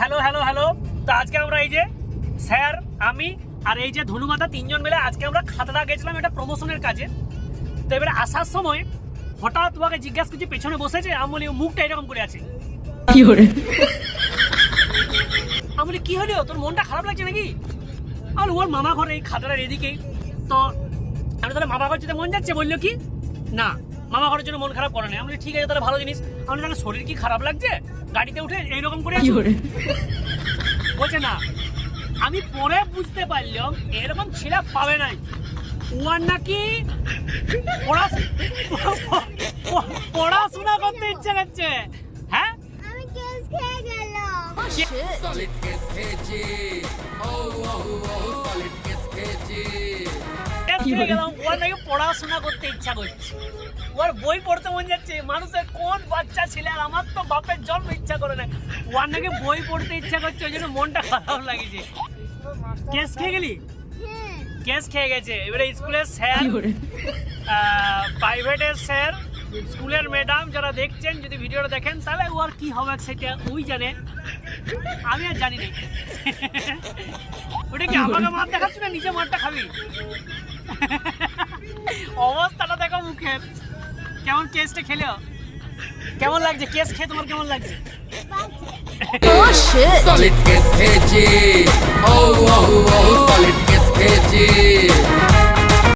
Hello hello hello তো আজকে আমরা এই যে স্যার আমি আর এই যে ধনুমাতা তিনজন মিলে আজকে আমরা খাতড়া গেছিলাম এটা প্রমোশনের কাজে। তো এবারে আসার সময় হঠাৎ তোমাকে জিজ্ঞাসা করছি পেছনে বসেছে? আমি বলি মুখটা এরকম করে আছে। আমি বলি কি হলো? তোর মনটা খারাপ লাগছে নাকি? আর ওর মামা ঘর এই খাতড়ার এদিকেই। তো আমি তাহলে মামা ঘর যেতে মন যাচ্ছে? বলল কি না। মামা ঘরের জন্য মন খারাপ করে না আমি ঠিক আছে তাহলে ভালো জিনিস। আমি তাহলে শরীর কি খারাপ লাগছে? গাড়িতে উঠে এইরকম করে আছো? বলছে না। আমি পরে বুঝতে পারলাম এরকম ছেলে পাবে নাই। ওর নাকি পড়াশোনা করতে ইচ্ছে করছে। হ্যাঁ? হয়ে পড়াশোনা করতে ইচ্ছা করছে। ওর বই পড়তে মন যাচ্ছে মানুষের কোন বাচ্চা ছেলে আর আমার তো বাপের জন্ম ইচ্ছা করে না। ওর নাকি বই পড়তে ইচ্ছা করছে ওই জন্য মনটা খারাপ লাগছে। কেস খেয়ে গেলি? কেস খেয়ে গেছে। এবারে স্কুলের স্যার প্রাইভেটের স্যার স্কুলের ম্যাডাম যারা দেখছেন যদি ভিডিওটা দেখেন তাহলে ওর কি হবে সেটা ওই জানে। আমি আর জানি না। ওটা কি আমাকে মার দেখাচ্ছি না নিজে মারটা খাবি? অবস্থাটা দেখো মুখের। কেমন কেসটা খেলো? কেমন লাগছে? কেস খেয়ে তোমার কেমন লাগছে? সলিড কেস খেয়েছি। ও ও ও খেয়েছি